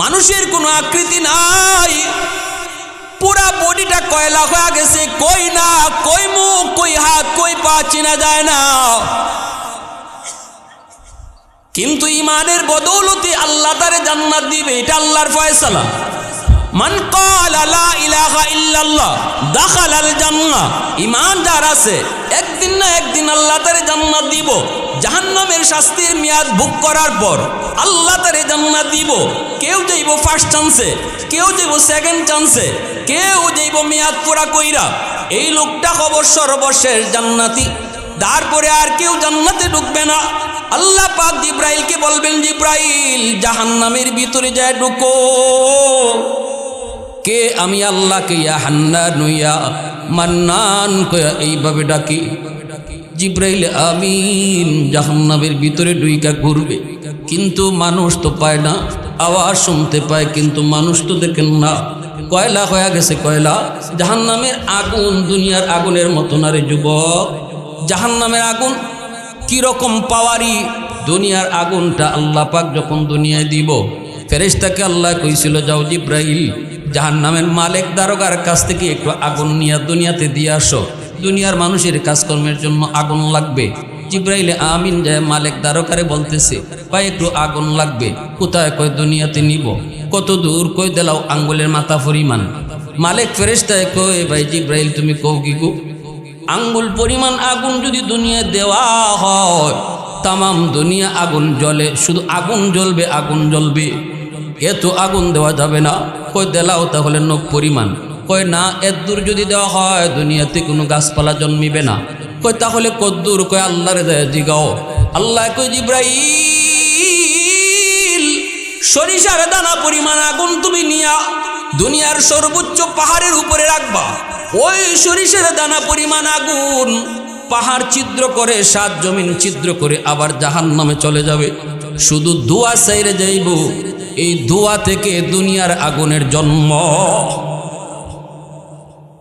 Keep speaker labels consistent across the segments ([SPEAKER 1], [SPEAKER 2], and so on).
[SPEAKER 1] মানুষের কোনো আকৃতি নাই। পুরা বডিটা কয়লা হয়ে গেছে, কই না, কই মুখ, কই হাত, কই পা চেনা যায় না। কিন্তু ইমানের বদৌলতি আল্লাহ তারে জান্নাত দিবে, এটা আল্লাহর ফয়সালা। মান ক্বালা লা ইলাহা ইল্লাল্লাহ দাখালাল জান্নাহ। ঈমান যার আছে, একদিন না একদিন আল্লাহ তারে জান্নাত দিব। জাহান্নামের শাস্তির মেয়াদ ভোগ করার পর আল্লাহ তারে জান্নাত দিব। কেউ যাইব ফার্স্ট চান্সে কেউ যাইব সেকেন্ড চান্সে কেউ যাইব মেয়াদ পুরা কইরা। এই লোকটা খবর সর্বশেষ জান্নাতি। তারপরে আর কেউ জান্নাতে ঢুকবে না। আল্লাহ পাক জিব্রাইলকে বলবেন, জিব্রাইল, জাহান্নামের ভিতরে যায় ঢুকো। কে আমি আল্লাহকে ইয়া হান্না নুইয়া মান্নান কয়া এইভাবে ডাকি? জিব্রাইল আমিন জাহান্নামের ভিতরে ডুইকা ঘুরবে। কিন্তু মানুষ তো পায় না, আওয়াজ শুনতে পায়, কিন্তু মানুষ তো দেখেন না। কয়লা হয়ে গেছে কয়লা। জাহান্নামের আগুন, দুনিয়ার আগুনের মতো না রে যুবক, জাহান্নামের আগুন কীরকম পাওয়ারি? দুনিয়ার আগুনটা আল্লাহ পাক যখন দুনিয়ায় দিব, ফেরেশতাকে আল্লাহ কইছিল, যাও জিব্রাইল জাহান নামের মালিক দারোগার কাছ থেকে একটু আগুন নিয়ে দুনিয়াতে দিয়ে আসো। দুনিয়ার মানুষের কাজকর্মের জন্য আগুন লাগবে। জিব্রাইলে আমিন যায় মালিক দারোগারে বলতেছে, ভাই, একটু আগুন লাগবে। কোথায় কয় দুনিয়াতে নিব? কত দূর কই দেলাও আঙ্গুলের মাথা পরিমাণ? মালিক ফেরেশতায় কয়, ভাই, জিব্রাইল, তুমি কও কি গো? আঙ্গুল পরিমাণ আগুন যদি দুনিয়ায় দেওয়া হয়, তামাম দুনিয়া আগুন জ্বলে। শুধু আগুন জ্বলবে আগুন জ্বলবে। এত আগুন দেওয়া যাবে না। কই দেলাও তাহলে নখ পরিমাণ। কয়, না এত দূর যদি দেওয়া হয়, দুনিয়াতে কোনো গাছপালা জন্মিবে না। কয়, তাহলে কদ্দূর, কয়, আল্লাহরে দেয় জিগাও। আল্লাহ কই জিব্রাইল, সরিষার দানা পরিমাণ আগুন তুমি নিয়া দুনিয়ার সর্বোচ্চ পাহাড়ের উপরে রাখবা। ওই সরিষার দানা পরিমাণ আগুন পাহাড় ছিদ্র করে, সাত জমিন ছিদ্র করে আবার জাহান নামে চলে যাবে। শুধু দোয়া সাইরে যাইব। এই দোয়া থেকে দুনিয়ার আগুনের জন্ম।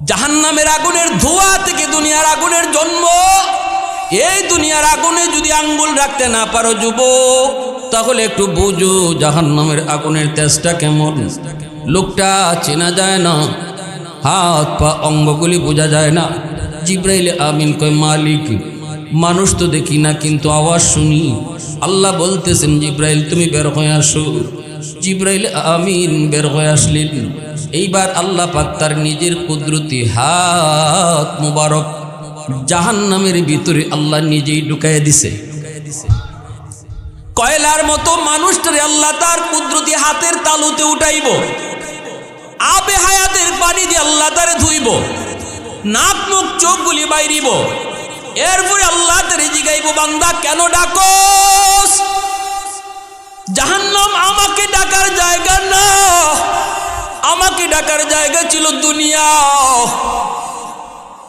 [SPEAKER 1] জাহান্নামের আগুনের ধোয়া থেকে দুনিয়ার আগুনের জন্ম। এই দুনিয়ার আগুনে যদি আঙ্গুল রাখতে না পারো যুবক, তাহলে একটু বুঝো জাহান্নামের আগুনের তেজটা কেমন। লোকটা চেনা যায় না, হাত পা অঙ্গগুলি বোঝা যায় না। জিব্রাইল আমিন কয়, মালিক, মানুষ তো দেখি না, কিন্তু আওয়াজ শুনি। আল্লাহ বলতেছেন, জিব্রাইল, তুমি বের হয়ে আসো। জিব্রাইল আমিন বের হয়ে আসলেন। এইবার আল্লাহ পাক তার নিজের কুদরতি হাত মুবারক জাহান্নামের ভিতরে আল্লাহ নিজেই ঢুকাইয়া দিছে। কয়লার মতো মানুষটারে আল্লাহ তার কুদরতি হাতের তালুতে উঠাইব। আবে হায়াতের পানি দিয়ে আল্লাহ তারে ধুইব। নাক মুখ চোখগুলি বাইরিব। এরপরে আল্লাহ তারে জিগাইব, বান্দা, কেন ডাকোস? জাহান্নাম আমাকে ডাকার জায়গা না। আমাকে ডাকার জায়গা ছিল দুনিয়া।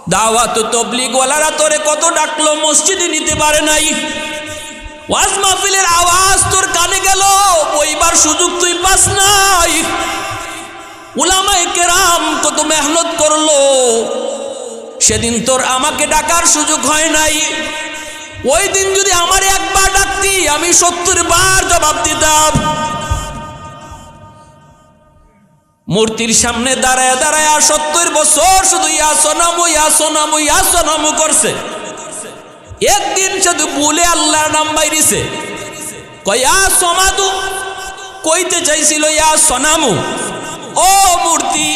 [SPEAKER 1] দাওয়াত তবলিগ ওয়ালারা তোরে কত ডাকলো, মসজিদে নিতে পারে নাই। ওয়াজ মাহফিলের আওয়াজ তোর কানে গেল, বইবার সুযোগ তুই পাস নাই। উলামায়ে কেরাম কত মেহনত করল, সেদিন তোর আমাকে ডাকার সুযোগ হয় নাই। ওই দিন যদি আমার একবার ডাকতি, আমি সত্তর বার জবাব দিতাম মূর্তির সামনে দাঁড়ায় দাঁড়ায় সত্তর বছর শুধু ইয়া সোনামু ইয়া সোনামু ইয়া সোনামু করছে। একদিন শুধু বলে আল্লাহর নাম বাইরিছে। কয়া সমাদু? কইতে চাইছিল, ইয়া সোনামু। ও মূর্তি,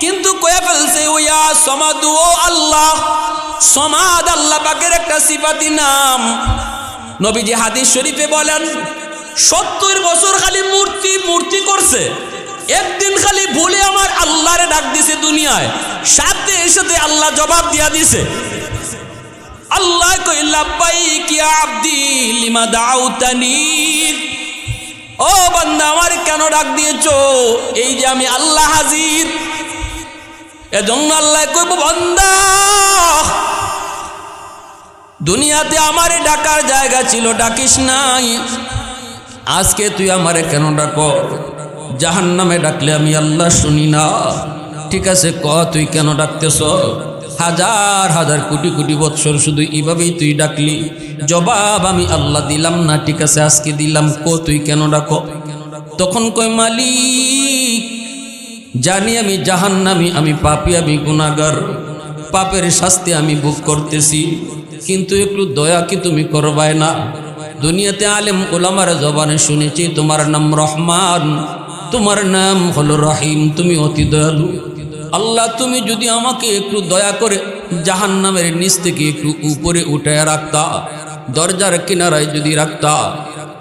[SPEAKER 1] কিন্তু কয়ে ফেলছে ইয়া সমাদু, ও আল্লাহ। সমাদ আল্লাহ পাকের একটা সিফাতি নাম। নবীজি হাদিস শরীফে বলেন সত্তর বছর খালি মূর্তি মূর্তি করছে। একদিন খালি ভুলে আমার আল্লাহরে ডাক দিছে দুনিয়ায়। সাথে সাথে আল্লাহ জবাব দিয়া দিছে। আল্লাহ লিমা দাউতানি? ও বান্দা, আমার কেন ডাক দিয়েছ? এই যে আমি আল্লাহ হাজির। এজন্য আল্লাহ কইব, বান্দা, দুনিয়াতে আমারে ডাকার জায়গা ছিল, ডাকিস নাই। আজকে তুই আমারে কেন ডাকো? জাহান নামে ডাকলে আমি আল্লাহ শুনি না। ঠিক আছে, ক, তুই কেন ডাকতেছ? হাজার হাজার কোটি কোটি বৎসর শুধু এইভাবেই তুই ডাকলি। জবাব আমি আল্লাহ দিলাম না, ঠিক আছে, আজকে দিলাম। কো, তুই কেন ডাকো? তখন কই মালিক, জানি আমি জাহান্নামি, আমি পাপি, আমি গুনাগার পাপের শাস্তি আমি ভোগ করতেছি। কিন্তু একটু দয়া কি তুমি করবায় না? দুনিয়াতে আলেম ওলামার জবানে শুনেছি, তোমার নাম রহমান, তোমার নাম হলো রহিম, তুমি অতি দয়ালু। আল্লাহ, তুমি যদি আমাকে একটু দয়া করে জাহান্নামের নিচ থেকে একটু উপরে উঠে রাখতা, দরজার কিনারায় যদি রাখতা,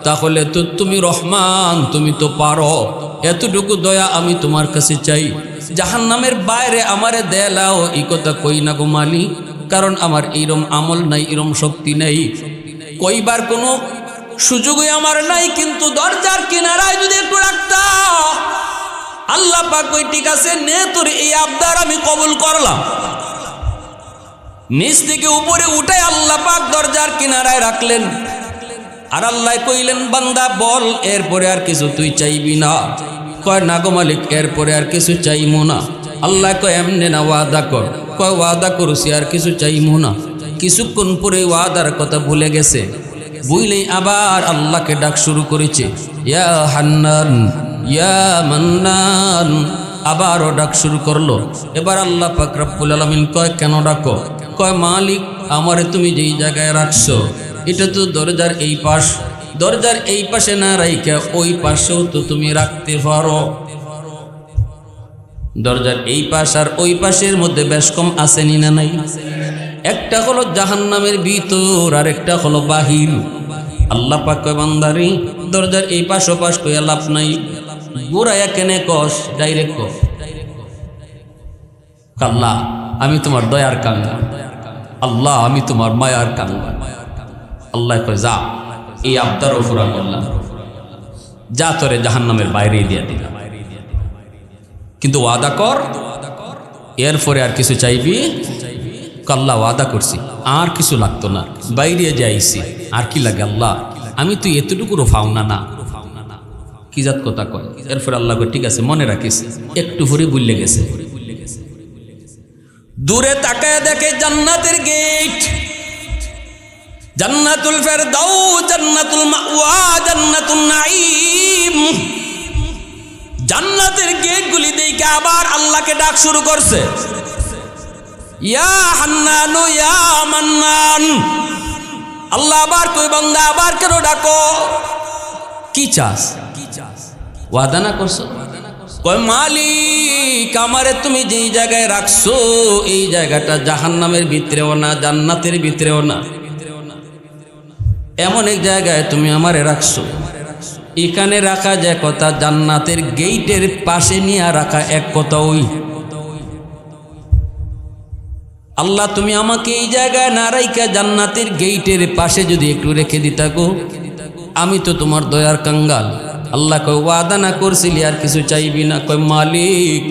[SPEAKER 1] তাহলে তো তুমি রহমান, তুমি তো পারো। এতটুকু দয়া আমি তোমার কাছে চাই। জাহান্নামের বাইরে আমারে দেলাও এই কথা কই না গো মালি কারণ আমার এইরম আমল নাই, এরম শক্তি নাই। কইবার কোনো সুযোগই আমার নাই, কিন্তু দরজার কিনারায় যদি একটু রাখতা আল্লাহ পাক কই, ঠিক আছে, নে তোর এই আবদার আমি কবুল করলাম। নিচ থেকে উপরে উঠে আল্লাহ পাক দরজার কিনারায় রাখলেন। আর আল্লাহ কইলেন, বান্দা, বল, এরপরে আর কিছু তুই চাইবি না। কয়, না গো মালিক, এরপরে আর কিছু চাইমো না। আল্লাহ কয়, এমনি না, ওয়াদা কর। কয়, ওয়াদা করছি, আর কিছু চাইমো না। কিছুক্ষণ পরে ওয়াদার কথা ভুলে গেছে। বুঝলেই আবার আল্লাহকে ডাক শুরু করেছে। ইয়া হান্নান, ইয়া মান্নান, আবারও ডাক শুরু করল। এবার আল্লাহ পাক রব্বুল আলামিন কয়, কেন ডাকো? কয়, মালিক, আমারে তুমি যেই জায়গায় রাখছো, এটা তো দরজার এই পাশ। দরজার এই পাশে না রাইকা ওই পাশেও তো তুমি রাখতে পারো। দরজার এই পাশ আর ওই পাশের মধ্যে বেশ কম আসেনি না নাই? একটা হলো জাহান্নামের ভিতর আর একটা হলো বাহির। আল্লাহ পাক দরজার এই পাশ ও পাশ কইয়া লাভ নাই। গোড়ায়া কেনে কস? ডাইরেক্ট কস। আল্লাহ, আমি তোমার দয়ার কাঙ্গা আল্লাহ, আমি তোমার মায়ার কাঙ্গা আল্লাহ কয়, যা, এই আবদার ওফুরা করলাম যা তোরে জাহান্নামের বাইরে দিয়া দিলাম। কিন্তু ওয়াদা কর, এরপরে আর কিছু চাইবি? আল্লাহ ওয়াদা করছি। আর কিছু লাগতো না। বাইরে যাইছি। আর কি লাগে আল্লাহ? আমি তুই এতটুকুরও ফাওনা না। কি জাত কথা কয়? এরপরে আল্লাহ ঠিক আছে, মনে রাখিস। একটু ভরে বুললে গেছে। দূরে তাকায় দেখে জান্নাতের গেট। জান্নাতুল ফেরদাউ জান্নাতুল মাওয়া জান্নাতুল নাঈম। জান্নাতের গেটগুলি দেখে আবার আল্লাহকে ডাক শুরু করছে। ইয়া ইয়া আল্লাহ আবার কই আবার কেন ডাকো? কি চাস? ওয়াদা না করছ? কয়, মালিক, আমারে তুমি যেই জায়গায় রাখছো, এই জায়গাটা জাহান্নামের ভিতরেও না, জান্নাতের ভিতরেও না। এমন এক জায়গায় তুমি আমারে রাখছো। এখানে রাখা যায় কথা, জান্নাতের গেইটের পাশে নিয়ে রাখা এক কথা ওই আল্লাহ, তুমি আমাকে এই জায়গায় নারাইকা জান্নাতের গেইটের পাশে যদি একটু রেখে দিতা গো। আমি তো তোমার দয়ার কাঙ্গাল। আল্লাহ কয়, ওয়াদা না করছিলি আর কিছু চাইবি না। কয়, মালিক,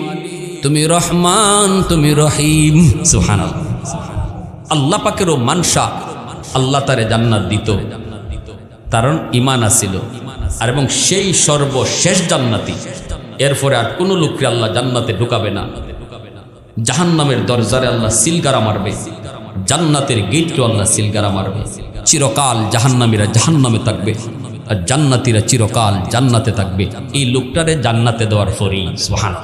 [SPEAKER 1] তুমি রহমান, তুমি রহিম। সুহান আল্লাহ পাকেরও মানসা আল্লাহ তারে জান্নাত দিত। কারণ ইমান আসিল আর এবং সেই সর্বশেষ জান্নাতি। এরপরে আর কোনো লোককে আল্লাহ জান্নাতে ঢুকাবে না। জাহান্নামের দরজারে আল্লাহ সিলগারা মারবে, জান্নাতের গেটকে আল্লাহ সিলগারা মারবে। চিরকাল জাহান্নামীরা জাহান্নামে থাকবে আর জান্নাতিরা চিরকাল জান্নাতে থাকবে। এই লোকটারে জান্নাতে দেওয়ার ফরি সোহান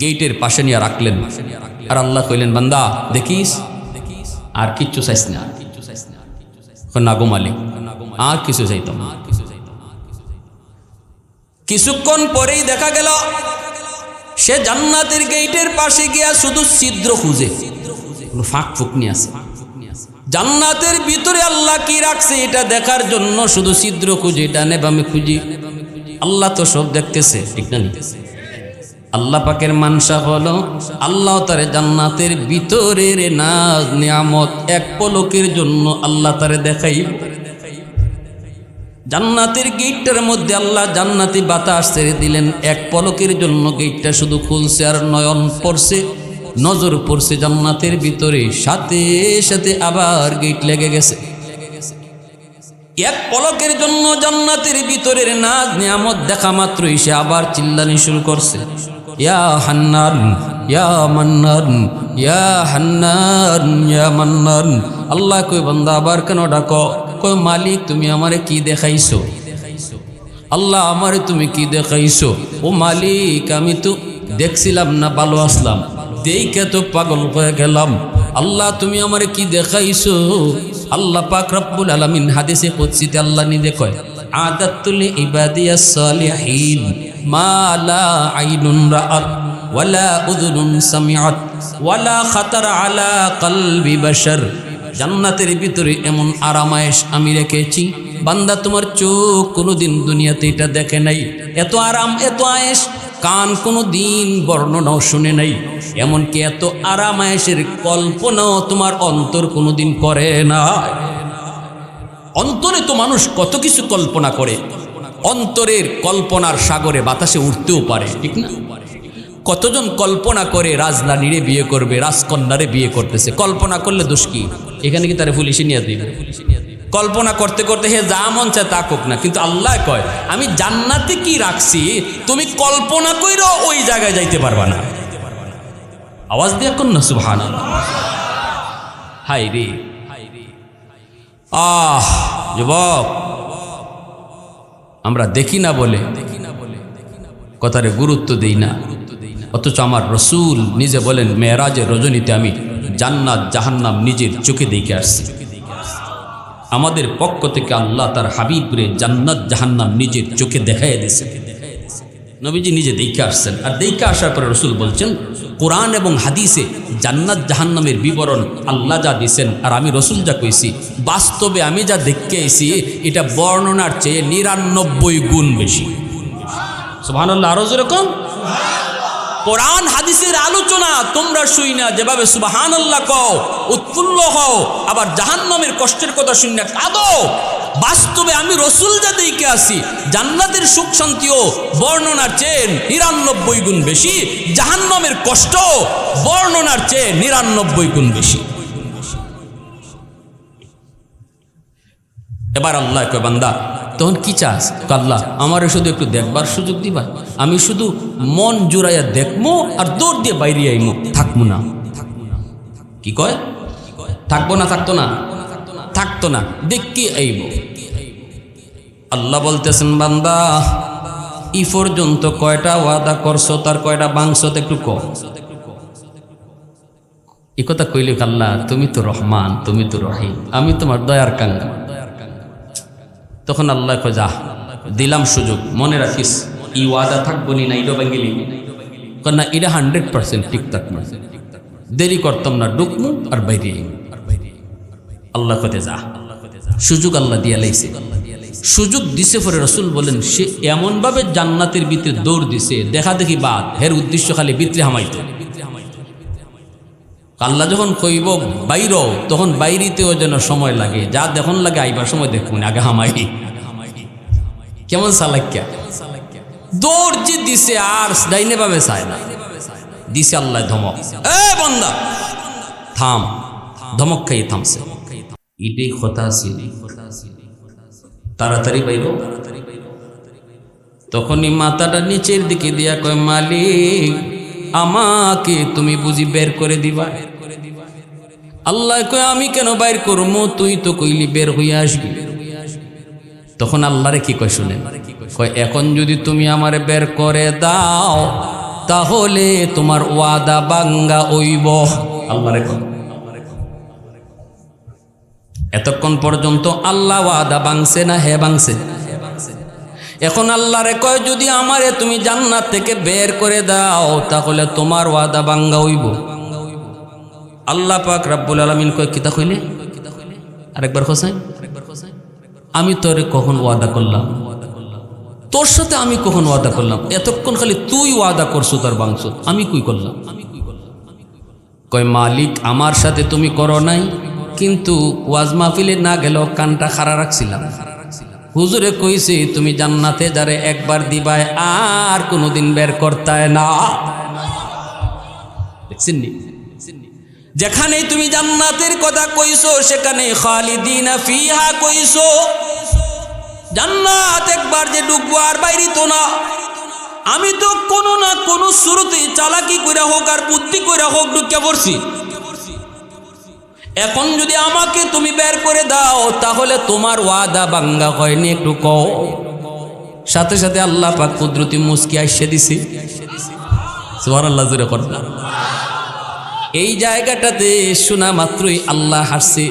[SPEAKER 1] গেটের পাশে নিয়ে রাখলেন আর আল্লাহ কইলেন, বান্দা, দেখিস, আর কিচ্ছু চাইস না। না গো মালিক, আর কিছু চাইতাম কিছুক্ষণ পরেই দেখা গেল সে জান্নাতের গেটের পাশে গিয়া শুধু ছিদ্র খুঁজে। কোনো ফাঁক ফুকনি আছে? জান্নাতের ভিতরে আল্লাহ কি রাখছে এটা দেখার জন্য শুধু ছিদ্র খুঁজে, এটা ডানে বামে খুঁজি। আল্লাহ তো সব দেখতেছে, ঠিক না আল্লাহ পাকের মানসা হলো, আল্লাহ তারে জান্নাতের ভিতরের নাজ নিয়ামত এক পলকের জন্য আল্লাহ তারে দেখাই জান্নাতের গেটটার মধ্যে আল্লাহ জান্নাতি বাতাস ছেড়ে দিলেন। এক পলকের জন্য গেটটা শুধু খুলছে আর নয়ন পড়ছে, নজর পড়ছে জান্নাতের ভিতরে। সাথে সাথে আবার গেট লেগে গেছে। এক পলকের জন্য জান্নাতের ভিতরের নাজ নিয়ামত দেখা মাত্রই সে আবার চিল্লানি শুরু করছে। ইয়া হান্নান, ইয়া মান্নান, ইয়া হান্নান, ইয়া মান্নান। আল্লাহ কই বান্দা, আবার কেন ডাকো? কই মালিক, তুমি আমারে কি দেখাইছো? আল্লাহ আমারে তুমি কি দেখাইছো? ও মালিক, আমি তো দেখছিলাম না, ভালো আসলাম। দেখে তো পাগল হয়ে গেলাম। আল্লাহ, তুমি আমারে কি দেখাইছো? আল্লাহ পাক রব্বুল আলামিন হাদিসে কুদসিতে আল্লাহ নিজে কয়, আদাতুল ইবাদিয়াস সালিহিন, মা লা আইনুন রাআত, ওয়ালা উযুনুন সামিআত, ওয়ালা খাতার আলা কলবি বাশার। জান্নাতের ভিতরে এমন আরামায়েশ আমি রেখেছি। বান্দা, তোমার চোখ কোনোদিন দুনিয়াতে এটা দেখে নাই। এত আরাম, এত আয়েস কান কোনো দিন বর্ণনাও শুনে নাই। এমনকি এত আরাম আয়েসের কল্পনাও তোমার অন্তর কোনোদিন করে না। অন্তরে তো মানুষ কত কিছু কল্পনা করে। অন্তরের কল্পনার সাগরে বাতাসে উঠতেও পারে, ঠিক না? কতজন কল্পনা করে রাজরানীরে বিয়ে করবে, রাজকন্যারে বিয়ে করতেছে? কল্পনা করলে দোষ কি? এখানে কি তারা পুলিশে নিয়ে দিবে? কল্পনা করতে করতে হে যা মন চায় তা কোক না। কিন্তু আল্লাহ কয়, আমি জান্নাতে কি রাখছি, তুমি কল্পনা কইরো ওই জায়গায় যাইতে পারবা না। আওয়াজ দিয়ে কোন না সুবহান হাই রে। আহ, যুবক। আমরা দেখি না বলে কথারে গুরুত্ব দেই না। অথচ আমার রসুল নিজে বলেন, মেয়েরাজের রজনীতে আমি জান্নাত জাহান্নাম নিজের চোখে দেখে আসছি। আমাদের পক্ষ থেকে আল্লাহ তার হাবিবরে জান্নাত জাহান্নাম নিজের চোখে দেখাই দিয়েছে নবীজি নিজে দেখে আসছেন। আর দেখে আসার পরে রসুল বলছেন, কোরআন এবং হাদিসে জান্নাত জাহান্নামের বিবরণ আল্লাহ যা দিছেন আর আমি রসুল যা কইছি, বাস্তবে আমি যা দেখতে এসি এটা বর্ণনার চেয়ে নিরানব্বই গুণ বেশি। সুহান আল্লাহ আরও যেরকম কোরআন, হাদিসের আলোচনা তোমরা শুই না, যেভাবে সুবাহান আল্লাহ কও, উৎফুল্ল হও, আবার জাহান্নামের কষ্টের কথা শুই না, কাঁদো। বাস্তবে আমি রসুল যা দেখে আসি জান্নাতের সুখ শান্তিও, বর্ণনার চেয়ে নিরানব্বই গুণ বেশি, জাহান্নামের কষ্ট বর্ণনার চেয়ে নিরানব্বই গুণ বেশি। এবার আল্লাহ কয়, বান্দা তখন কি চাস? আল্লাহ, আমারে শুধু একটু দেখবার সুযোগ দিবা। আমি শুধু মন জুড়াইয়া দেখব আর দৌড় দিয়ে বাইরে আইমো। থাকব না। কি কয়? থাকব না, থাকতো না? থাকতো না। দেখি আইব আল্লাহ বলতেছেন, বান্দা, ই পর্যন্ত কয়টা ওয়াদা করছ, তার কয়টা বাংশ একটু কম এ কথা কইলে আল্লাহ, তুমি তো রহমান, তুমি তো রহিম, আমি তোমার দয়ার কাঙ্গা তখন আল্লাহ কয়, যা, দিলাম সুযোগ, মনে রাখিস, ই ওয়াদা থাকব নি না ইডো বাঙ্গিলি না, এটা হান্ড্রেড পার্সেন্ট ঠিক দেরি করতাম না ডুকমু আর বাইরে আল্লাহ কতে যা। সুযোগ আল্লাহ দিয়া লাইছে। সুযোগ দিছে পরে রসুল বলেন, সে এমনভাবে জান্নাতের ভিতরে দৌড় দিছে, দেখা দেখি বাদ, হের উদ্দেশ্য খালি ভিতরে হামাইতো। আল্লাহ যখন কইব বাইর, তখন বাইরিতেও যেন সময় লাগে। যা দেখুন লাগে, আইবার সময় দেখুন। আগে হামাই। কেমন সালাক্যা দৌড় যে দিছে আর ডাইনে ভাবে চায় না। দিছে আল্লাহ ধমক। এ থাম। ধমক খাইয়ে থামছে। ইটাই কথা ছিল তাড়াতাড়ি বাইর। তখনই মাথাটা নিচের দিকে দিয়া কয়, মালিক, আমাকে তুমি বুঝি বের করে দিবা? আল্লাহ কয়, আমি কেন বাইর করব তুই তো কইলি বের হইয়া আসবি। তখন আল্লাহরে কি কয় শুনে কয়, এখন যদি তুমি আমারে বের করে দাও, তাহলে তোমার ওয়াদা বাঙ্গা ওইব আল্লাহরে এতক্ষণ পর্যন্ত আল্লাহ ওয়াদা বাংছে না হে বাংছে? এখন আল্লাহরে কয়, যদি আমারে তুমি জান্নাত থেকে বের করে দাও, তাহলে তোমার ওয়াদা বাঙ্গা হইব। আল্লাহ পাক রাব্বুল আলামিন কয়, কিতা কইলে? আরেকবার খোসাই আমি তোরে কখন ওয়াদা করলাম? তোর সাথে আমি কখন ওয়াদা করলাম? এতক্ষণ খালি তুই ওয়াদা করছ তার বাংশ আমি কুই করলাম? কয়, মালিক, আমার সাথে তুমি করো নাই, কিন্তু ওয়াজ মাহফিলে না গেলেও কানটা খাড়া রাখছিলাম। হুজুরে কইছে, তুমি জান্নাতে যারে একবার দিবায় আর কোনোদিন বের করতায় না। দেখছেন নি? যেখানে তুমি জান্নাতের কথা কইছো, সেখানে খালিদিনা ফিহা কইছো। জান্নাত একবার যে ডুববো আর বাইরে তো না। আমি তো কোনো না কোনো শুরুতে চালাকি কইরা হোক আর বুদ্ধি কইরা হোক ঢুকে পড়ছি। এখন যদি আমাকে তুমি বের করে দাও, তাহলে তোমার ওয়াদা বাঙ্গা হয়নি একটু কও। সাথে সাথে আল্লাহ পাক কুদরতি মুস্কি আইসে দিছে। সুবহান আল্লাহ জুড়ে করেন এই জায়গাটাতে শোনা মাত্রই আল্লাহ হাসছে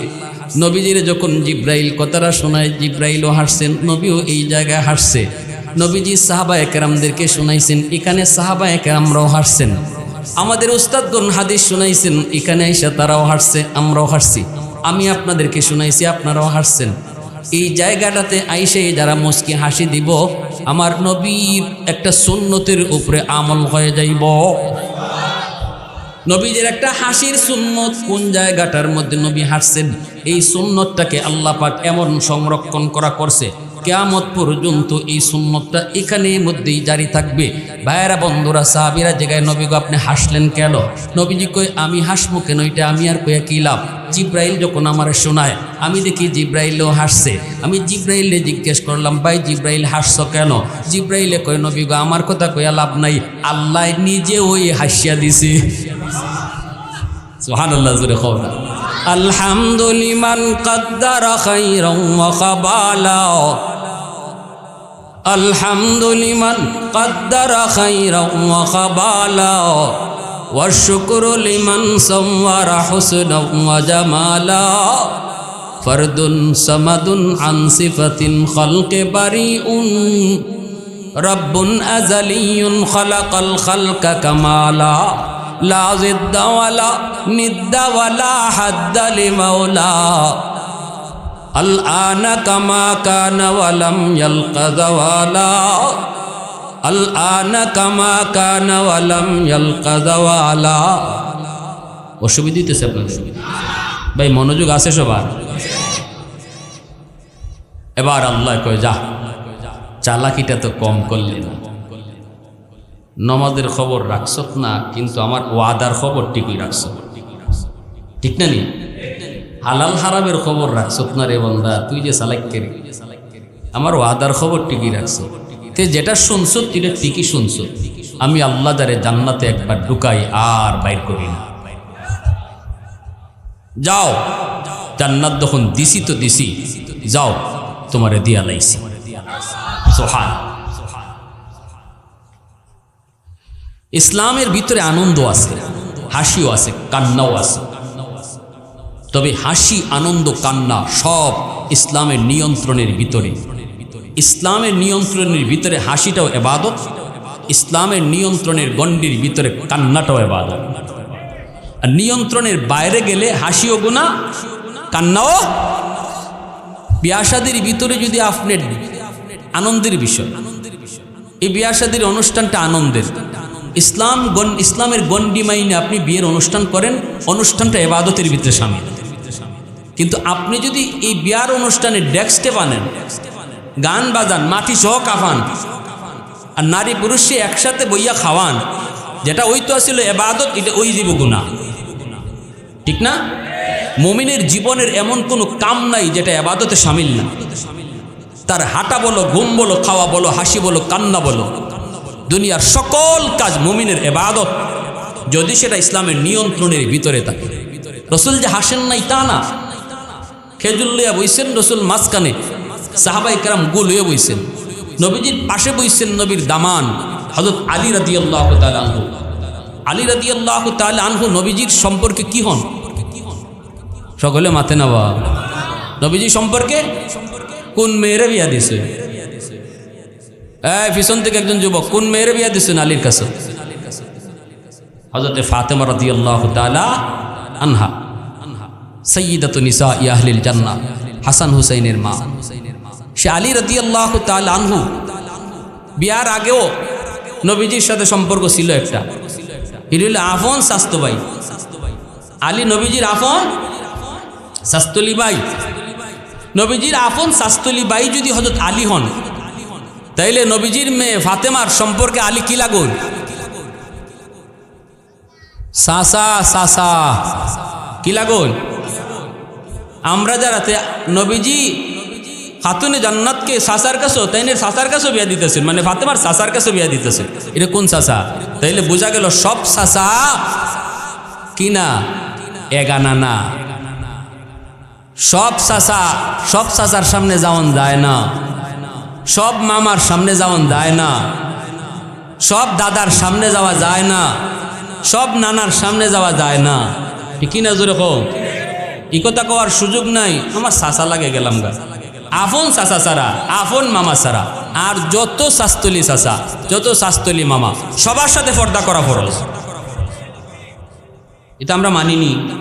[SPEAKER 1] নবীজির যখন জিব্রাইল কথাটা শোনায়, জিব্রাইলও হাসছেন নবীও এই জায়গায় হাসছে নবীজি সাহাবা একরামদেরকে শোনাইছেন, এখানে সাহাবা একরামরাও হাসছেন আমাদের উস্তাদগণ হাদিস শোনাইছেন, এখানে এসে তারাও হাসছে আমরাও হাসছি আমি আপনাদেরকে শোনাইছি, আপনারাও হাসছেন এই জায়গাটাতে আইসে যারা মুস্কি হাসি দিব, আমার নবীর একটা সুন্নতের উপরে আমল হয়ে যাইব। নবীদের একটা হাসির সুন্নত। কোন জায়গাটার মধ্যে নবী হাসছেন এই সুন্নতটাকে আল্লাহ পাক এমন সংরক্ষণ করা করছে, কেয়ামত পর্যন্ত এই সুন্নতটা এখানের মধ্যেই জারি থাকবে। ভাইয়েরা, বন্ধুরা, সাহাবিরা জায়গায় নবী গো আপনি হাসলেন কেন? নবীজি কই আমি হাসমু কেন? এটা আমি আর কইয়া কি লাভ? জিব্রাইল যখন আমার শোনায়, আমি দেখি জিব্রাইলও হাসছে। আমি জিব্রাইলে জিজ্ঞেস করলাম, ভাই, জিব্রাইল হাসছ কেন? জিব্রাইলে কয়, নবী গো, আমার কথা কইয়া লাভ নাই। আল্লাহ নিজে ওই হাসিয়া দিছে। সুবহানাল্লাহ জোরে খবর আলহামদুলিমান কদ্দার খাইরাও ওয়া খাবালা আলহামদুলিমান কদ্দার খাইরাও ওয়া খাবালা والشكر لمن صور حسنا وجمالا فرد صمد عن صفة خلق بريء رب أزلي خلق الخلق كمالا لا ضد ولا ند ولا حد لمولا الآن كما كان ولم يلق زوالا الآن كما كان ولم يلق زوالا অসুবিধা দিতেছে আপনাদের ভাই মনোযোগ আছে সবার এবার আল্লাহ কয় যা চালাকিটা তো কম করলে না নমাজের খবর রাখছ না, কিন্তু আমার ওয়াদার খবর ঠিকই রাখছ। ঠিক না নি? হালাল হারামের খবর রাখছ না রে বন্ধা তুই যে সালাইকে আমার ওয়াদার খবর ঠিকই রাখছ। তে যেটা শুনছ তুই ঠিকই শুনছ। আমি আল্লাহ দ্বারে জান্নাতে একবার ঢুকাই আর বাইর করি না। যাও, জান্নাত যখন দিছি তো দিছি, যাও, তোমারে দিয়া লাইছি। সোহান ইসলামের ভিতরে আনন্দ আছে, হাসিও আছে, কান্নাও আছে। তবে হাসি, আনন্দ, কান্না সব ইসলামের নিয়ন্ত্রণের ভিতরে। ইসলামের নিয়ন্ত্রণের ভিতরে হাসিটাও এবাদত, ইসলামের নিয়ন্ত্রণের গণ্ডির ভিতরে কান্নাটাও এবাদত। আর নিয়ন্ত্রণের বাইরে গেলে হাসিও গুণা কান্নাও বিয়াসাদের ভিতরে যদি আপনার আনন্দের বিষয়, এই বিয়াসাদের অনুষ্ঠানটা আনন্দের। ইসলাম গণ ইসলামের গণ্ডি মাইনে আপনি বিয়ের অনুষ্ঠান করেন, অনুষ্ঠানটা এবাদতের ভিতরে সামিল। কিন্তু আপনি যদি এই বিয়ার অনুষ্ঠানে ডেস্কে বানেন, গান বাজান, মাটি সহ কাফান আর নারী পুরুষে একসাথে বইয়া খাওয়ান, যেটা ওই তো আসলে এবাদত, এটা ওই জীব গুণা ঠিক না? মমিনের জীবনের এমন কোনো কাম নাই যেটা এবাদতে সামিল না। তার হাঁটা বলো, ঘুম বলো, খাওয়া বলো, হাসি বলো, কান্না বলো। দুনিয়ার সকল কাজ মুমিনের এবাদত। যদি সেটা ইসলামের নিয়ন্ত্রণের ভিতরে থাকে। রসুল যে হাসেন নাই তা না। খেজুল্লিয়া বইছেন রসুল মাঝখানে। সাহাবাই কেরাম গুল হয়ে বইছেন। নবীজির পাশে বইছেন নবীর দামান হজরত আলী রাদি আল্লাহ আনহু। আলী রাদি আল্লাহ আনহু নবীজির সম্পর্কে কি হন? সকলে মাথে নেওয়া নবীজি সম্পর্কে? কোন মেয়েরে বিয়া দিছে? এই, পিছন থেকে একজন যুবক, কোন মেয়ের বিয়া দিচ্ছেন আলীর কাছে? হজরতে ফাতেমা রদি আল্লাহ আনহা। নিসা ইয়াহলিল জান্না হাসান আনহু, বিয়ার আগেও সাথে সম্পর্ক ছিল একটা। আফন স্বাস্থ্য আলী আফন বাই আফন বাই যদি হজরত আলী হন তাইলে নবীজির মেয়ে ফাতেমার সম্পর্কে আলী কি লাগুন? সাসা সাসা কি লাগুন? আমরা যারাতে নবীজি খাতুনে জান্নাতকে সাসার কাছেও, তাইলে সাসার কাছেও বিয়া দিতেছেন। মানে ফাতেমার সাসার কাছেও বিয়া দিতেছেন। এটা কোন সাসা? তাইলে বোঝা গেল সব সাসা কি না? এগানা না। সব সাসা, সব সাসার সামনে যাওয়ান যায় না। সব মামার সামনে যাওয়া যায় না। সব দাদার সামনে যাওয়া যায় না। সব নানার সামনে যাওয়া যায় না। ঠিকই না জোরে কো কথা কওয়ার সুযোগ নাই। আমার চাচা লাগে গেলাম গা। আফন চাচা সারা আফন মামা সারা আর যত শাস্তলি চাচা, যত শাস্তলি মামা, সবার সাথে পর্দা করা ফরজ। এটা আমরা মানিনি।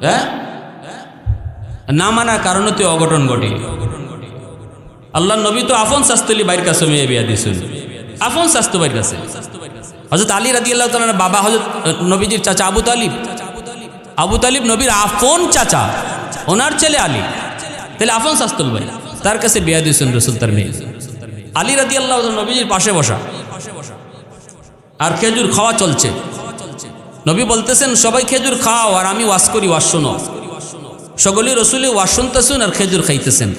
[SPEAKER 1] হ্যাঁ? না মানার কারণে তো অঘটন ঘটে। আল্লাহ নবী তো আফন শাস্তলি বাইর কাছে মেয়ে বিয়া দিয়েছেন। আফন শাস্ত বাইর কাছে। হজরত আলী রাদি আল্লাহ তালার বাবা হজরত নবীজির চাচা আবু তালিব। আবু তালিব নবীর আফন চাচা, ওনার ছেলে আলী। তাহলে আফন শাস্তুল ভাই, তার কাছে বিয়া দিয়েছেন রসুল তার মেয়ে। আলী রাদি আল্লাহ নবীজির পাশে বসা। আর খেজুর খাওয়া চলছে। নবী বলতেছেন, সবাই খেজুর খাও আর আমি ওয়াশ করি ওয়াশ শোনো। সকলে রসুলে ওয়াশ শুনতেছেন আর খেজুর খাইতেছেন।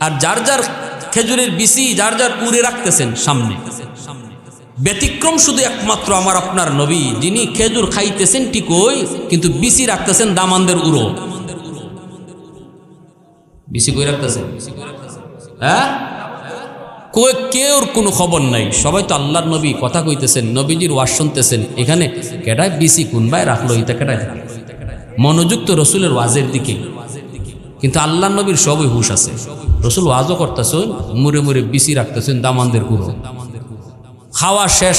[SPEAKER 1] আর যার যার খেজুরের বিসি যার যার পুরে রাখতেছেন সামনে। ব্যতিক্রম শুধু একমাত্র আমার আপনার নবী, যিনি খেজুর খাইতেছেন ঠিকই কিন্তু বিসি রাখতেছেন দামানদের উড়ো বিসি কই রাখতেছেন? হ্যাঁ? কেউর কোনো খবর নাই। সবাই তো আল্লাহর নবী, কথা কইতেছেন, নবীজির ওয়াজ শুনতেছেন। এখানে কেটায় বিসি কোনবাই রাখল এটা কেটায় মনোযোগ তো রসুলের ওয়াজের দিকে। কিন্তু আল্লাহ নবীর সবই হুশ আছে। রসুল ওয়াজও করতেছেন, মুড়ে মুড়ে বিসি রাখতেছেন দামানদের গুঁড়ো খাওয়া শেষ।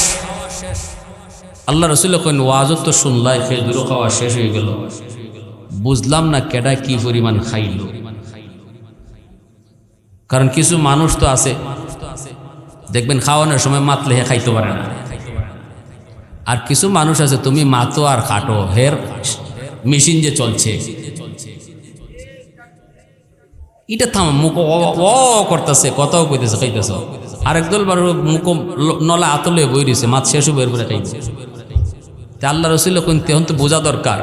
[SPEAKER 1] আল্লাহ রসুল কেন ওয়াজও তো শুনলাই, খেজুরও খাওয়া শেষ হয়ে গেল। বুঝলাম না কেডা কি পরিমাণ খাইল। কারণ কিছু মানুষ তো আছে, দেখবেন খাওয়ানোর সময় মাতলে হে খাইতে পারে না। আর কিছু মানুষ আছে, তুমি মাতো আর কাটো হের মেশিন যে চলছে। এটা থাম, মুখ ও করতেছে, কথাও কইতেছে, খাইতেছ। আরেক দল বার মুখ নলা আতলে বই দিছে মাছ শেষ বের করে খাইছে তা আল্লাহ রসুল কোন তেহন তো বোঝা দরকার,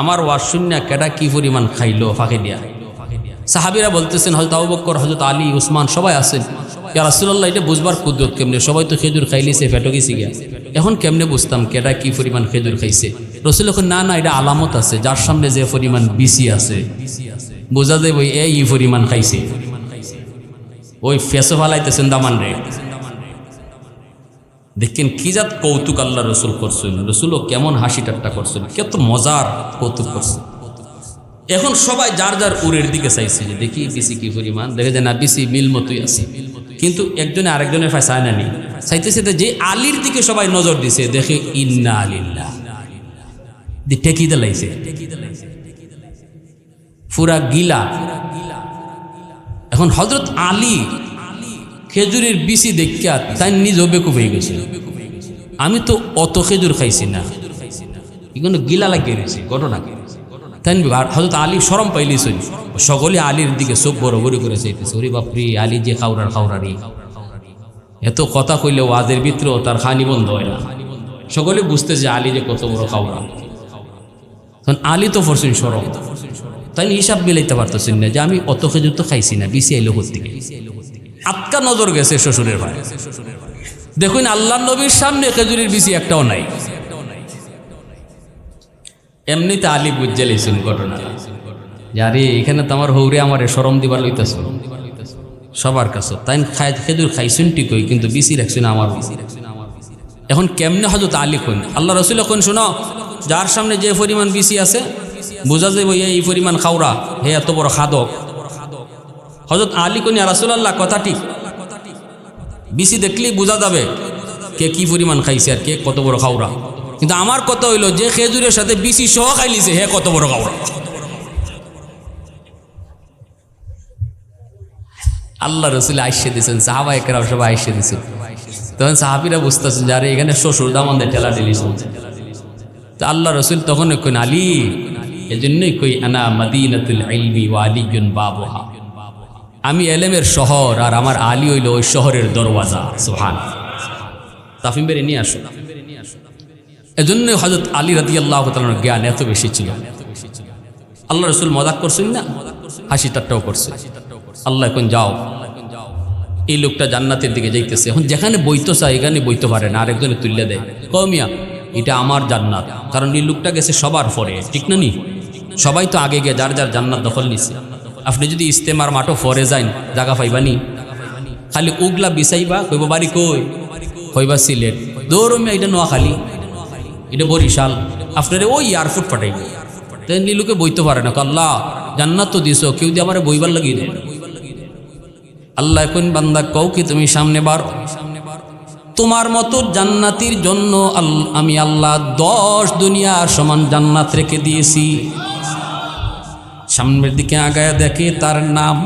[SPEAKER 1] আমার ওয়াজ শূন্য কেডা কি পরিমাণ খাইলো, ফাঁকে দিয়া? সাহাবিরা বলতেছেন হজরত আবু হজরত আলী, উসমান সবাই আছেন। ইয়া রাসুল্লাহ এটা বুঝবার কুদরত কেমনে? সবাই তো খেজুর খাইলিছে ফেটো গেছি গিয়া। এখন কেমনে বুঝতাম কেডা কি পরিমাণ খেজুর খাইছে? রসুল এখন না না, এটা আলামত আছে, যার সামনে যে পরিমাণ বিসি আছে। বোঝা ওই এই পরিমাণ খাইছে। ওই ফেসো ফালাইতেছেন দামান রে। দেখেন কি জাত কৌতুক আল্লাহ রসুল করছেন। রসুলও কেমন হাসি ঠাট্টা করছেন, কত মজার কৌতুক করছেন। এখন সবাই যার যার উরের দিকে চাইছে যে দেখি বিসি কি পরিমাণ, দেখে যে না বিসি মিল মতোই আছে। কিন্তু একজনে আরেকজনের ফাই চায় না নি চাইতেছে যে আলীর দিকে সবাই নজর দিছে, দেখে ইন্না আলিল্লাহ দি টেকি দিলাইছে ফুরা গিলা। এখন হজরত আলী খেজুরের বিসি দেখিয়া তাই নিজ বেকুব হয়ে গেছে। আমি তো অত খেজুর খাইছি না। এগুলো গিলা লাগিয়ে রয়েছে ঘটনা। তাই হজরত আলী সরম পাইলিস সকলে আলীর দিকে চোখ বড় বড় করে চাইতেছে, ওরে বাপরি, আলী যে খাওরার খাওরারি। এত কথা কইলে ওয়াজের ভিতরেও তার খানি বন্ধ হয় না। সকলে বুঝতে যে আলী যে কত বড় খাওরা। তখন আলী তো ফরছেন সরম তাই হিসাব মিলাইতে পারতেছেন না যে আমি অত খেজুর তো খাইছি না বিসি আইলো থেকে? আটকা নজর গেছে শ্বশুরের ভাই। দেখুন আল্লাহ নবীর সামনে খেজুরের বিসি একটাও নাই। এমনিতে আলী বুঝে ঘটনা। আরে, এখানে তো আমার হৌরে আমার সরম দিবার লইতেছ। সবার কাছে। তাই খেজুর খাইছুন টিকই কিন্তু বিসি রাখছুন আমার এখন কেমনে হজরত আলী কইন আল্লাহ রসুল এখন শোনো, যার সামনে যে পরিমাণ বিসি আছে বোঝা যাবে এই পরিমাণ খাওরা, হে, এত বড় খাদক। হজরত আলী কইন রাসুলাল্লাহ কথা ঠিক বিসি দেখলেই বোঝা যাবে কে কি পরিমাণ খাইছে আর কে কত বড় খাওরা। কিন্তু আমার কথা হইল, যে খেজুরের সাথে বিসি সহ খাইলিছে, হে, কত বড় খাওয়া আল্লাহ রসুল আইসে দিয়েছেন সাহাবা একরাও সবাই আইসে দিয়েছেন তখন সাহাবিরা বুঝতেছেন যে, আরে, এখানে শ্বশুর দামানদের ঠেলা ঠেলি তো আল্লাহ রসুল তখন আলী এজন্যই কই, আনা মদিনাতুল ইলমি ওয়া আলিয়ুন বাবুহা। আমি এলেমের শহর আর আমার আলী হইল ওই শহরের দরওয়াজা সুহান তাফিম বেড়ে নিয়ে আসো। এজন্য হজরত আলী রাদি আল্লাহ জ্ঞান এত বেশি ছিল। আল্লাহ রসুল মজাক করছেন না? হাসি টাট্টাও করছে। আল্লাহ, এখন যাও। এই লোকটা জান্নাতের দিকে যাইতেছে। এখন যেখানে বইতো চায়, এখানে বইতে পারে না, আরেকজনে তুললে দেয়। কমিয়া এটা আমার জান্নাত। কারণ এই লোকটা গেছে সবার পরে, ঠিক না নি? সবাই তো আগে গিয়ে যার যার জান্নাত দখল নিছে। আপনি যদি ইস্তেমার মাঠও ফরে যান জাগা পাইবানি? খালি উগলা বিছাইবা, কইব বাড়ি কই? কইবা সিলেট। দৌড়মে এটা নোয়াখালী। এটা বরিশাল। আপনারে ওই এয়ারফোর্ট পাঠাইবে। তাই নীলুকে বইতে পারে না। আল্লাহ, জান্নাত তো দিছ, কেউ দিয়ে আমার বইবার লাগিয়ে দেয়? আল্লাহ কোন বান্দা, কও কি তুমি সামনে বার? তোমার মতো জান্নাতির জন্য আমি আল্লাহ দশ দুনিয়ার সমান জান্নাত রেখে দিয়েছি। সামনের দিকে আগায় দেখে তার নাম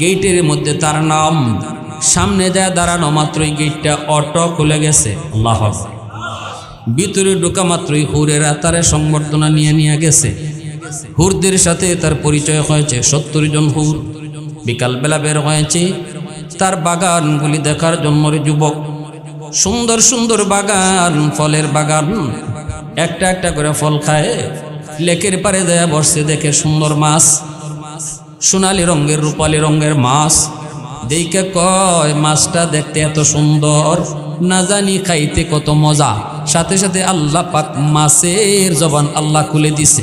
[SPEAKER 1] গেটের মধ্যে তার নাম। সামনে যায় দাঁড়ানো মাত্রই গেটটা অটো খুলে গেছে। আল্লাহ ভিতরে ঢোকা মাত্রই হুরেরা তারে সংবর্ধনা নিয়ে নিয়ে গেছে। হুরদের সাথে তার পরিচয় হয়েছে। সত্তর জন হুর বিকালবেলা বের হয়েছে। তার বাগানগুলি দেখার জন্য রে যুবক। সুন্দর সুন্দর বাগান, ফলের বাগান। একটা একটা করে ফল খায়। লেকের পারে দেয়া বসছে দেখে সুন্দর মাছ। সোনালি রঙের, রূপালি রঙের মাছ। দেখে কয়, মাছটা দেখতে এত সুন্দর। না জানি খাইতে কত মজা। সাথে সাথে আল্লাহ পাক মাছের জবান আল্লাহ খুলে দিছে।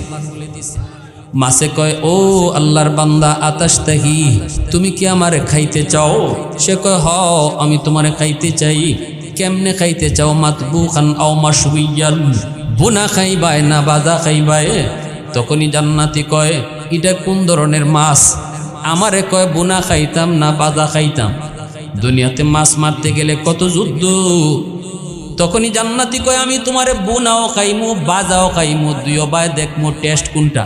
[SPEAKER 1] মাছে কয়, ও আল্লাহর বান্দা আতাস তাহি তুমি কি আমারে খাইতে চাও? সে কয় হ আমি তোমারে খাইতে চাই। কেমনে খাইতে চাও? মাতবু খান আও মাসুইয়ান বুনা খাইবায় না বাজা খাইবায়? তখনই জান্নাতি কয়, এটা কোন ধরনের মাছ? আমারে কয়, বুনা খাইতাম না বাজা খাইতাম। দুনিয়াতে মাছ মারতে গেলে কত যুদ্ধ? তখনই জান্নাতি কয়, আমি তোমারে বুনাও খাইমু, বাজাও খাইমু দুইও বাই দেখমু টেস্ট কোনটা?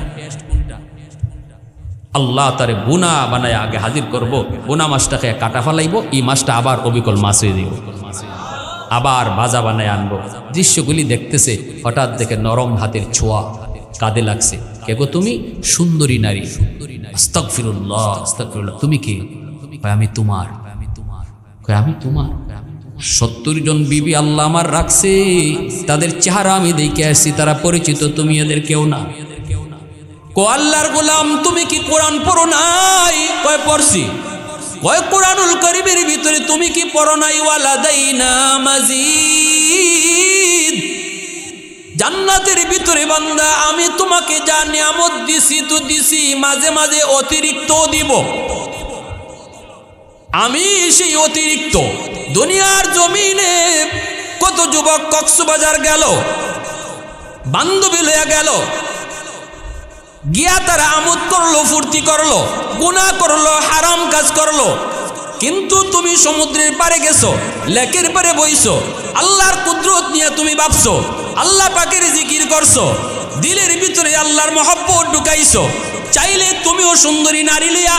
[SPEAKER 1] আল্লাহ তারে বুনা বানায় আগে হাজির করব, বুনা মাছটাকে কাটা ফেলাইব, এই মাছটা আবার অবিকল মাছ হয়ে দিব আবার ভাজা বানায় আনব। দৃশ্যগুলি দেখতেছে, হঠাৎ দেখে নরম হাতের ছোঁয়া কাঁদে লাগছে। কে গো তুমি? সুন্দরী নারী। আস্তাক ফিরুল্লাহ আস্তাক ফিরুল্লাহ তুমি কে? আমি তোমার। কয়, আমি তোমার? সত্তর জন বিবি আল্লাহ আমার রাখছে। তাদের চেহারা আমি দেখে আসছি, তারা পরিচিত, তুমি এদের কেউ না। কো আল্লাহর গোলাম, তুমি কি কোরআন পড়ো নাই? কয়, পড়ছি। কয় কোরআনুল করিমের ভিতরে তুমি কি পড়ো নাই? ওয়ালা দাইনা মাজিদ। জান্নাতের ভিতরে বান্দা, আমি তোমাকে যা নিয়ামত দিছি, তো দিছি, মাঝে মাঝে অতিরিক্ত দিব। আমি সেই অতিরিক্ত। দুনিয়ার জমিনে কত যুবক কক্সবাজার গেল, বান্ধবী লইয়া গেল গিয়া তারা আমোদ করল, ফুর্তি করল গুণা করল, হারাম কাজ করল। কিন্তু তুমি সমুদ্রের পারে গেছো, লেকের পারে বইছো, আল্লাহর কুদরত নিয়ে তুমি ভাবছ, আল্লাহ পাকের জিকির করছ, দিলের ভিতরে আল্লাহর মহব্বত ঢুকাইছো। চাইলে তুমিও সুন্দরী নারী লিয়া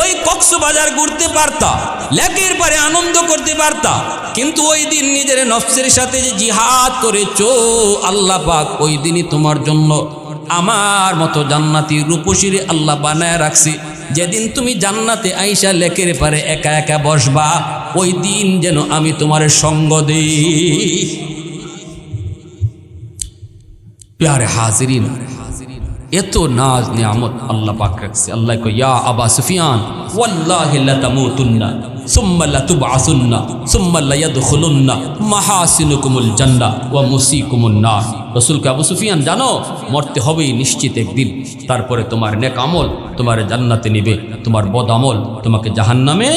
[SPEAKER 1] ওই কক্সবাজার ঘুরতে পারতা, লেকের পারে আনন্দ করতে পারতা। কিন্তু ওই দিন নিজের নফসের সাথে যে জিহাদ করেছ, আল্লাহ পাক ওই দিনই তোমার জন্য আমার মতো জান্নাতি রূপসীরে আল্লাহ বানায় রাখছি। যেদিন তুমি জান্নাতে আইসা লেকের পারে একা একা বসবা, ওই দিন যেন আমি তোমার সঙ্গ দিই। প্যারে হাজিরিন এত নাজ নিয়ামত আল্লাহ পাক রাখছে। আল্লাহ কো ইয়া আবা সুফিয়ান, ওয়াল্লাহি লা তামুতুন্না সুম্মা লা তুবআসুন্না সুম্মা লা ইয়াদখুলুন্না মাহাসিনুকুমুল জান্নাহ, ওয়া মুসিকুমুন নার। রাসূল কে আবু সুফিয়ান, জানো, মরতে হবেই নিশ্চিত একদিন। তারপরে তোমার নেক আমল তোমার জান্নাতে নিবে, তোমার বদ আমল তোমাকে জাহান্নামে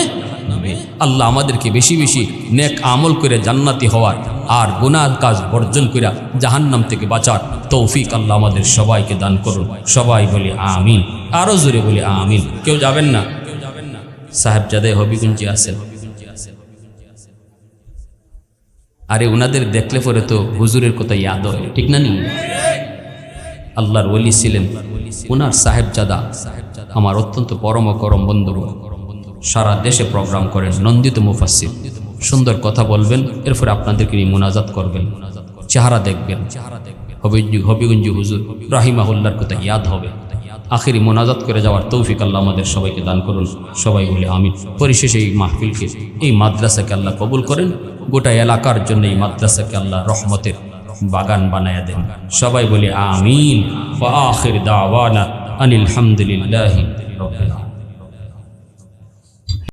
[SPEAKER 1] আল্লাহ আমাদেরকে বেশি বেশি নেক আমল করে জান্নাতি হওয়ার আর গুনার কাজ বর্জন করে জাহান্নাম থেকে বাঁচার তৌফিক আল্লাহ আমাদের সবাইকে দান করুন। সবাই বলি আমিন, আরও জোরে বলি আমিন। কেউ যাবেন না? সাহেবজাদে হবিগুঞ্জি আছেন। আরে ওনাদের দেখলে পরে তো হুজুরের কথা ইয়াদ হয়, ঠিক না নি? আল্লাহর ওলি ছিলেন। ওনার সাহেবজাদা আমার অত্যন্ত পরম করম বন্ধু। সারা দেশে প্রোগ্রাম করেন, নন্দিত মুফাসির সুন্দর কথা বলবেন, এরপরে আপনাদেরকে নিয়ে মোনাজাত করবেন। চেহারা দেখবেন। হবিগঞ্জি হুজুর রাহিমাহুল্লার কথা ইয়াদ হবে। আখেরি মোনাজাত করে যাওয়ার তৌফিক আল্লাহ আমাদের সবাইকে দান করুন। সবাই বলে আমিন। পরিশেষে এই মাহফিলকে, এই মাদ্রাসাকে আল্লাহ কবুল করেন। গোটা এলাকার জন্য এই মাদ্রাসাকে আল্লাহ রহমতের বাগান বানায়া দেন। সবাই বলে আমিন। ওয়া আখির আনিল হামদুলিল্লাহি